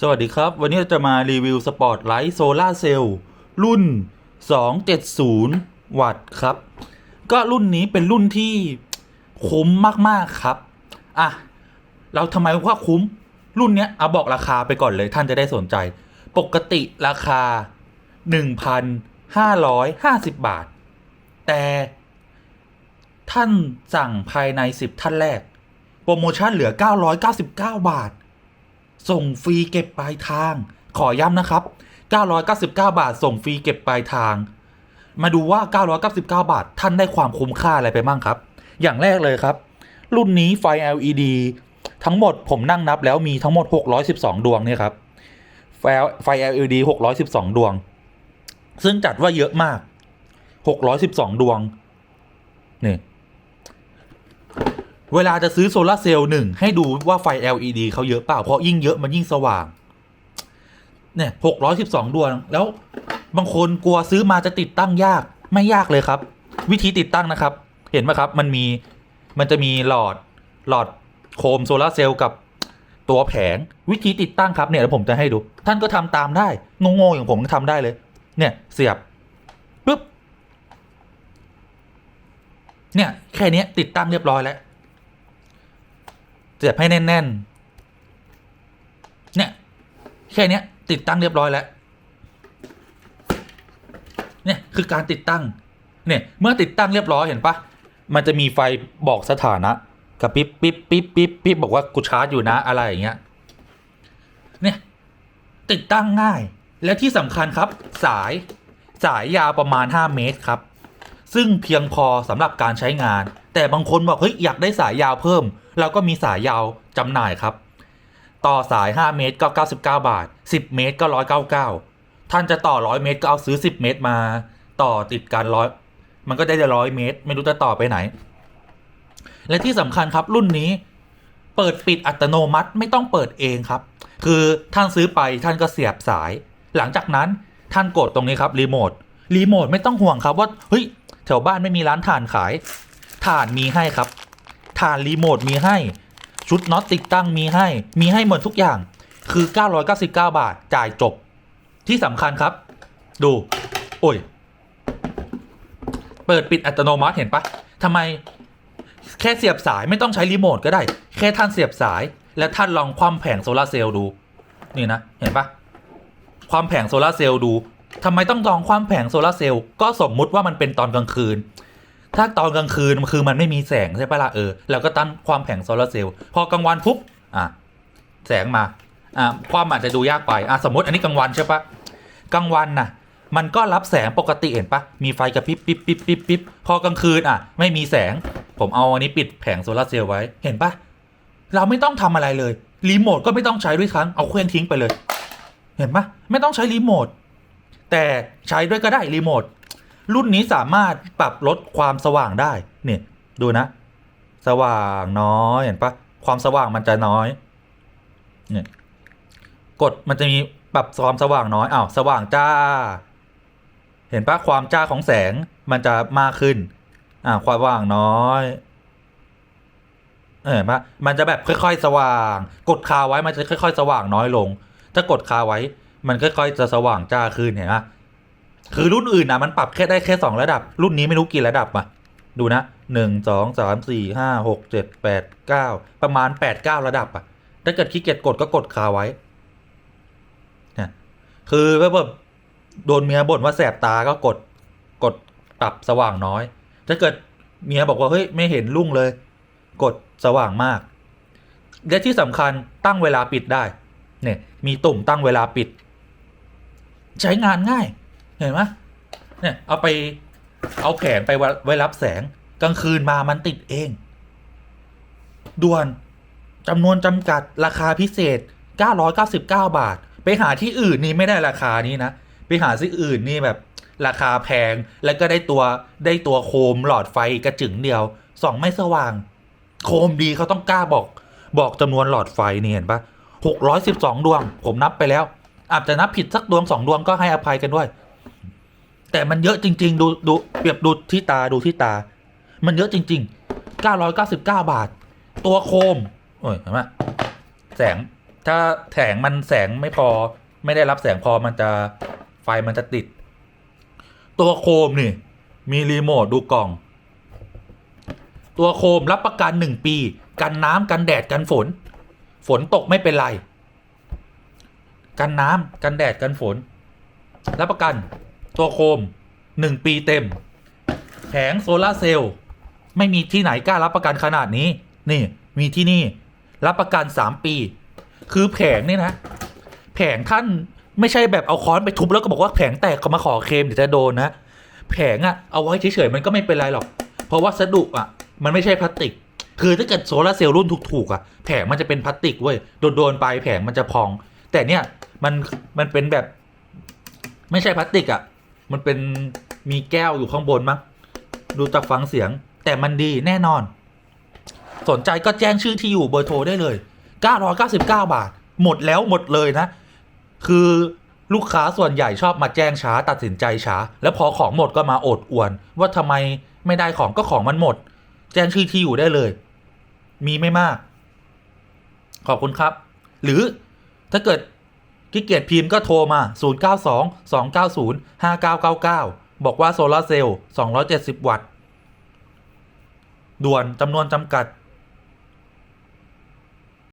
สวัสดีครับ วันนี้เราจะมารีวิวสปอร์ตไลท์โซลาเซลล์รุ่น 270 วัตต์ครับ ก็รุ่นนี้เป็นรุ่นที่คุ้มมาก ๆ ครับ อะ เราทำไมว่าคุ้ม รุ่นเนี้ยเอาบอกราคาไปก่อนเลยท่านจะได้สนใจ ปกติราคา 1,550 บาท แต่ท่านสั่งภายใน 10 ท่านแรก โปรโมชั่นเหลือ 999 บาท ส่งฟรีเก็บปลายทาง ขอย้ำนะครับ 999 บาท ส่งฟรีเก็บปลายทาง มาดูว่า 999 บาท ท่านได้ความคุ้มค่าอะไรไปบ้างครับ อย่างแรกเลยครับ รุ่นนี้ไฟ LED ทั้งหมดผมนั่งนับแล้วมีทั้งหมด 612 ดวงเนี่ยครับ ไฟ LED 612 ดวง ซึ่งจัดว่าเยอะมาก 612 ดวงนี่ เวลาจะซื้อโซลาร์เซลล์หนึ่งให้ดูว่าไฟ LED เขาเยอะเปล่า เพราะยิ่งเยอะมันยิ่งสว่าง เนี่ยหกร้อยสิบสองดวง แล้วบางคนกลัวซื้อมาจะติดตั้งยาก ไม่ยากเลยครับ วิธีติดตั้งนะครับ เห็นไหมครับ มันมีมันจะมีหลอดหลอดโคมโซลาร์เซลล์กับตัวแผงวิธีติดตั้งครับเนี่ยเดี๋ยวผมจะให้ดู ท่านก็ทำตามได้งงๆอย่างผมก็ทำได้เลย เนี่ยเสียบปุ๊บเนี่ยแค่นี้ติดตั้งเรียบร้อยแล้ว สียบให้แน่นๆ เนี่ย แค่เนี้ยติดตั้งเรียบร้อยแล้ว เนี่ยคือการติดตั้ง เนี่ยเมื่อติดตั้งเรียบร้อยเห็นปะมันจะมีไฟบอกสถานะกระปิ๊บปิ๊บปิ๊บปิ๊บปิ๊บบอกว่ากูชาร์จอยู่นะอะไรอย่างเงี้ย เนี่ยติดตั้งง่าย และที่สำคัญครับ สายสายยาวประมาณ 5 เมตรครับ ซึ่งเพียงพอสำหรับการใช้งาน แต่บางคนบอกเฮ้ยอยากได้สายยาวเพิ่ม เราก็มีสายยาวจำหน่ายครับ ต่อสาย 5 เมตรก็99 บาท 10 เมตรก็199 ท่านจะต่อ 100 เมตรก็เอาซื้อ 10 เมตรมา ต่อติดกันร้อยมันก็ได้ร้อยเมตร ไม่รู้จะต่อไปไหน และที่สำคัญครับรุ่นนี้เปิดปิดอัตโนมัติไม่ต้องเปิดเองครับ คือท่านซื้อไปท่านก็เสียบสาย หลังจากนั้นท่านกดตรงนี้ครับรีโมทรีโมทไม่ต้องห่วงครับว่าเฮ้ยแถวบ้านไม่มีร้านถ่านขายถ่านมีให้ครับ ถ่านรีโมทมีให้ ชุดน็อตติดตั้งมีให้ มีให้หมดทุกอย่าง คือ 999 บาท จ่ายจบ ที่สำคัญครับ ดู โอ้ย เปิดปิดอัตโนมัติเห็นปะทำไมแค่เสียบสายไม่ต้องใช้รีโมทก็ได้ แค่ท่านเสียบสาย และท่านลองคว่ำแผงโซลาร์เซลล์ดู นี่นะ เห็นปะความแผงโซลาร์เซลล์ดูทำไมต้องลองความแผงโซลาร์เซลล์ก็สมมุติว่ามันเป็นตอนกลางคืน ถ้าตอนกลางคืนคือมันไม่มีแสงใช่ปะล่ะเออแล้วก็ตั้งความแผงโซลาร์เซลล์พอกลางวันปุ๊บอะแสงมาอะความอาจจะดูยากไปอะสมมติอันนี้กลางวันใช่ปะกลางวันน่ะ มันก็รับแสงปกติเห็นปะมีไฟกระพริบปิ๊บปิ๊บปิ๊บปิ๊บพอกลางคืนอะ ไม่มีแสง ผมเอาอันนี้ปิดแผงโซลาร์เซลล์ไว้เห็นปะเราไม่ต้องทำอะไรเลยรีโมทก็ไม่ต้องใช้ด้วยครั้งเอาเครื่องทิ้งไปเลย เห็นปะไม่ต้องใช้รีโมทแต่ใช้ด้วยก็ได้รีโมท รุ่นนี้สามารถปรับลดความสว่างได้ เนี่ย ดูนะ สว่างน้อยเห็นปะความสว่างมันจะน้อย เนี่ย กดมันจะมีปรับความสว่างน้อยอ้าวสว่างจ้า เห็นปะความจ้าของแสงมันจะมากขึ้น อ่า ความสว่างน้อย เออปะมันจะแบบค่อยๆ สว่าง กดคาไว้มันจะค่อย ๆ สว่างน้อยลง ถ้ากดคาไว้ มันค่อยๆจะสว่างจ้าขึ้นเห็นปะ คือรุ่นอื่นนะมันปรับแค่ได้แค่สองระดับ รุ่นนี้ไม่รู้กี่ระดับอะดูนะหนึ่งสองสามสี่ห้าหกเจ็ดแปดเก้าประมาณแปดเก้าระดับอะ ถ้าเกิดขี้เกียจกดก็กดคาไว้นี่คือแบบโดนเมียบ่นว่าแสบตาก็กดกดปรับสว่างน้อย ถ้าเกิดเมียบอกว่าเฮ้ยไม่เห็นรุ่งเลย กดสว่างมาก และที่สำคัญตั้งเวลาปิดได้ เนี่ย มีตุ่มตั้งเวลาปิด ใช้งานง่าย เห็นไหมเนี่ยเอาไปเอาแผงไปไว้รับแสงกลางคืนมามันติดเอง ด่วนจำนวนจำกัดราคาพิเศษ 999 บาท ไปหาที่อื่นนี่ไม่ได้ราคานี้นะ ไปหาที่อื่นนี่แบบราคาแพงแล้วก็ได้ตัวได้ตัวโคมหลอดไฟกระจึงเดียวส่องไม่สว่าง โคมดีเขาต้องกล้าบอก บอกจำนวนหลอดไฟนี่เห็นปะ612 ดวง ผมนับไปแล้ว อาจจะนับผิดสักดวงสองดวงก็ให้อภัยกันด้วย แต่มันเยอะจริง ๆ ดูดูเปรียบดูที่ตาดูที่ตา มันเยอะจริง ๆ 999 บาท ตัวโคมโอ้ยเห็นไหมแสงถ้าแสงมันแสงไม่พอ ไม่ได้รับแสงพอมันจะไฟมันจะติด ตัวโคมนี่ มีรีโมทดูกล่อง ตัวโคมรับประกันหนึ่งปี กันน้ำกันแดดกันฝน ฝนตกไม่เป็นไร กันน้ำกันแดดกันฝน รับประกัน ตัวโคมหนึ่งปีเต็ม แผงโซลาร์เซลล์ไม่มีที่ไหนกล้ารับประกันขนาดนี้ นี่ มีที่นี่ รับประกันสามปี คือแผงนี่นะ แผงท่านไม่ใช่แบบเอาค้อนไปทุบแล้วก็บอกว่าแผงแตกเขามาขอเคลมเดี๋ยวจะโดนนะ แผงอะเอาไว้เฉยๆมันก็ไม่เป็นไรหรอก เพราะวัสดุอะมันไม่ใช่พลาสติก คือถ้าเกิดโซลาร์เซลล์รุ่นถูกๆอะแผงมันจะเป็นพลาสติกเว้ย โดนๆไปแผงมันจะพอง แต่เนี่ยมันมันเป็นแบบ ไม่ใช่พลาสติกอะ มันเป็นมีแก้วอยู่ข้างบนมั้งดูจากฟังเสียง แต่มันดีแน่นอน สนใจก็แจ้งชื่อที่อยู่เบอร์โทรได้เลย 999 บาท หมดแล้วหมดเลยนะ คือลูกค้าส่วนใหญ่ชอบมาแจ้งช้าตัดสินใจช้า แล้วพอของหมดก็มาโอดอวน ว่าทำไมไม่ได้ของก็ของมันหมด แจ้งชื่อที่อยู่ได้เลย มีไม่มาก ขอบคุณครับ หรือถ้าเกิด ขี้เกียจพิมพ์ก็โทรมา 092 290 5999 บอกว่าโซลาร์เซลล์ 270 วัตต์ ด่วนจำนวนจำกัด